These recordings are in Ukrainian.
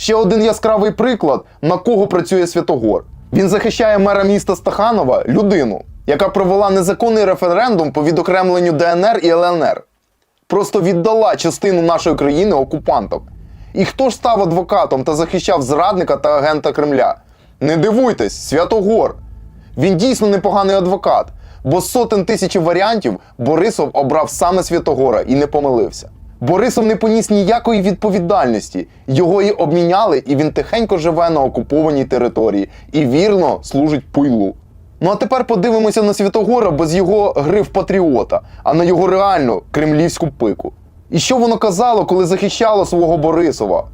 Ще один яскравий приклад, на кого працює Святогор. Він захищає мера міста Стаханова, людину, яка провела незаконний референдум по відокремленню ДНР і ЛНР. Просто віддала частину нашої країни окупантам. І хто ж став адвокатом та захищав зрадника та агента Кремля? Не дивуйтесь, Святогор. Він дійсно непоганий адвокат, бо з сотень тисяч варіантів Борисов обрав саме Святогора і не помилився. Борисов не поніс ніякої відповідальності. Його і обміняли, і він тихенько живе на окупованій території і вірно служить пуйлу. Ну а тепер подивимося на Святогора без його гри в патріота, а на його реальну кремлівську пику. І що воно казало, коли захищало свого Борисова?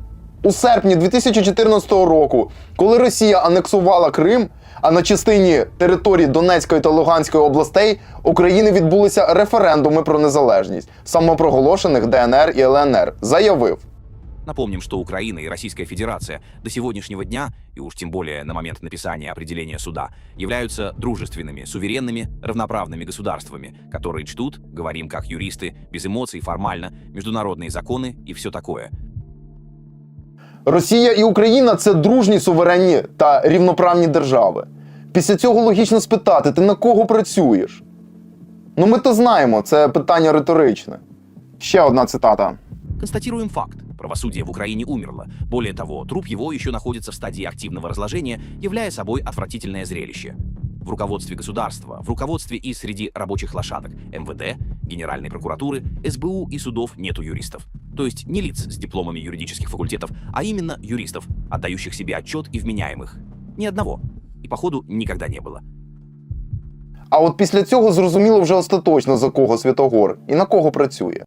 У серпні 2014 року, коли Росія анексувала Крим, а на частині території Донецької та Луганської областей України відбулися референдуми про незалежність самопроголошених ДНР і ЛНР, заявив. Напомним, что Украина и Российская Федерация до сегодняшнего дня, и уж тем более на момент написания определения суда, являются дружественными, суверенными, равноправными государствами, которые чтут, говорим как юристы, без эмоций, формально, международные законы и все такое. Росія і Україна це дружні, суверенні та рівноправні держави. Після цього логічно спитати, ти на кого працюєш? Ну, ми то знаємо, це питання риторичне. Ще одна цитата. Констатируем факт. Правосудие в Украине умерло. Более того, труп его еще находится в стадии активного разложения, являя собой отвратительное зрелище. В руководстве государства, в руководстве и среди рабочих лошадок МВД, Генеральной прокуратуры, СБУ и судов нету юристов. То есть не лиц с дипломами юридических факультетов, а именно юристов, отдающих себе отчет и вменяемых. Ни одного. И, походу, никогда не было. А от після цього зрозуміло вже остаточно за кого Святогор і на кого працює.